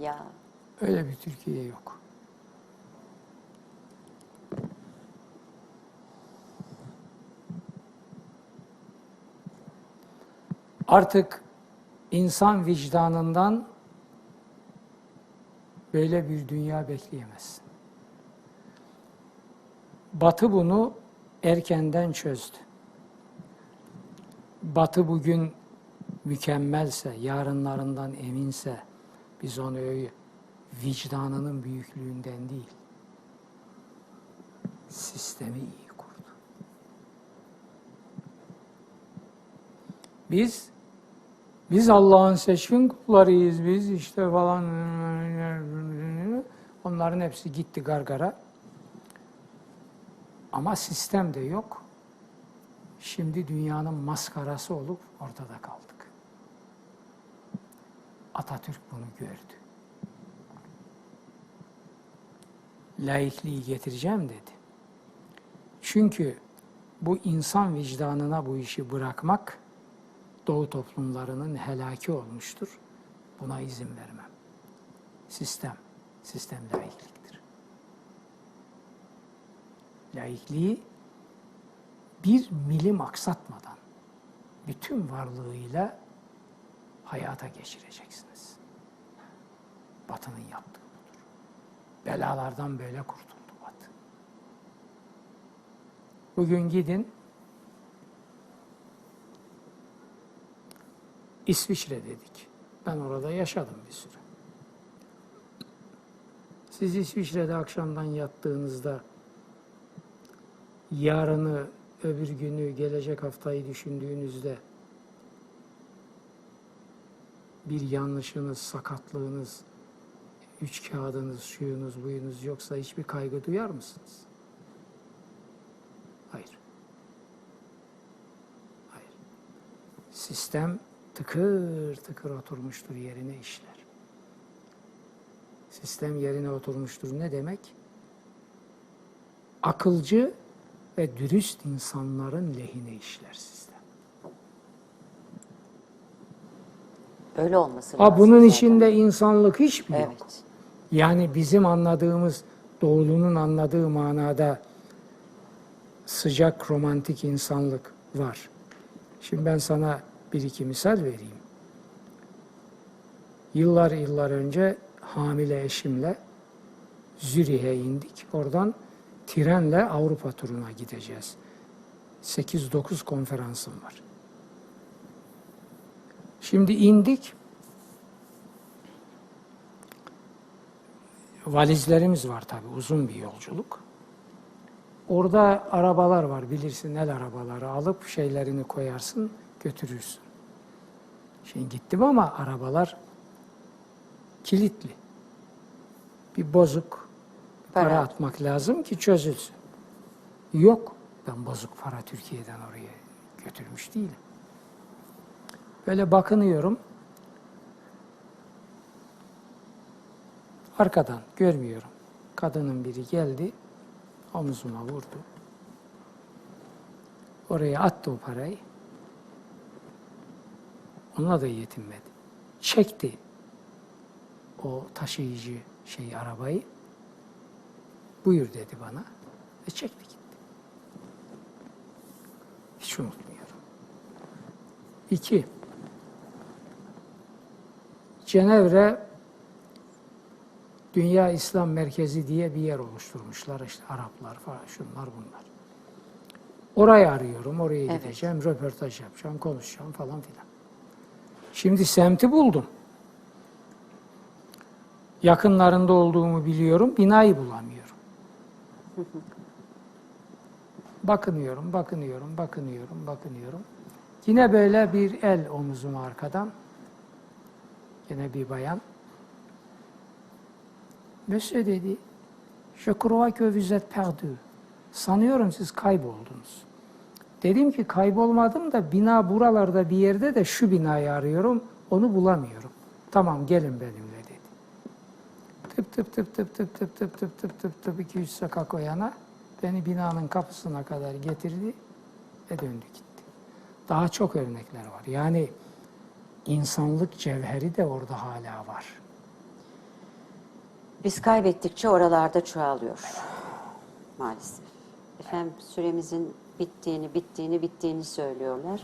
Ya Öyle bir Türkiye yok. Artık insan vicdanından böyle bir dünya bekleyemezsin. Batı bunu erkenden çözdü. Batı bugün mükemmelse, yarınlarından eminse biz onu vicdanının büyüklüğünden değil, sistemi iyi kurdu. Biz biz Allah'ın seçkin kullarıyız biz işte falan onların hepsi gitti gargara. Ama sistem de yok. Şimdi dünyanın maskarası olup ortada kaldık. Atatürk bunu gördü. Laikliği getireceğim dedi. Çünkü bu insan vicdanına bu işi bırakmak Doğu toplumlarının helaki olmuştur. Buna izin vermem. Sistem, sistem laikliktir. Laikliği bir milim aksatmadan bütün varlığıyla hayata geçireceksiniz. Batı'nın yaptığı budur. Belalardan böyle kurtuldu Batı. Bugün gidin İsviçre dedik. Ben orada yaşadım bir süre. Siz İsviçre'de akşamdan yattığınızda yarını, öbür günü, gelecek haftayı düşündüğünüzde bir yanlışınız, sakatlığınız, üç kağıdınız, şuyunuz, buyunuz yoksa hiçbir kaygı duyar mısınız? Hayır. Hayır. Sistem tıkır tıkır oturmuştur yerine işler. Sistem yerine oturmuştur ne demek? Akılcı ve dürüst insanların lehine işler sistem. Öyle olması lazım. bunun zaten. içinde insanlık hiç mi yok? Evet. Yani bizim anladığımız, Doğulu'nun anladığı manada sıcak romantik insanlık var. Şimdi ben sana bir iki misal vereyim. Yıllar yıllar önce hamile eşimle Zürih'e indik. Oradan trenle Avrupa turuna gideceğiz. 8-9 konferansım var. Şimdi indik. Valizlerimiz var tabii uzun bir yolculuk. Orada arabalar var bilirsin el arabaları alıp şeylerini koyarsın götürürsün. Şimdi gittim ama arabalar kilitli. Bir bozuk para, Para. atmak lazım ki çözülsün. Yok. Ben bozuk para Türkiye'den oraya götürmüş değilim. Böyle bakınıyorum. Arkadan görmüyorum. Kadının biri geldi, omzuma vurdu. Oraya attı o parayı. Onunla da yetinmedi. Çekti o taşıyıcı şey arabayı. Buyur dedi bana ve çekti gitti. Hiç unutmuyorum. İki, Cenevre Dünya İslam Merkezi diye bir yer oluşturmuşlar. işte Araplar falan şunlar bunlar. Orayı arıyorum, oraya Evet. gideceğim, röportaj yapacağım, konuşacağım falan filan. Şimdi semti buldum. Yakınlarında olduğumu biliyorum, binayı bulamıyorum. Bakınıyorum, bakınıyorum, bakınıyorum, bakınıyorum. Yine böyle bir el omuzuma arkadan. Yine bir bayan. Monsieur dedi, je crois que vous êtes perdu. Sanıyorum siz kayboldunuz. Dedim ki kaybolmadım da bina buralarda bir yerde de şu binayı arıyorum, onu bulamıyorum. Tamam gelin benimle dedi. Tıp tıp tıp tıp tıp tıp tıp tıp tıp tıp tıp iki üç sokak o yana beni binanın kapısına kadar getirdi ve döndü gitti. Daha çok örnekler var. Yani insanlık cevheri de orada hala var. Biz kaybettikçe oralarda çoğalıyor. Maalesef. Efendim süremizin bittiğini, bittiğini, bittiğini söylüyorlar.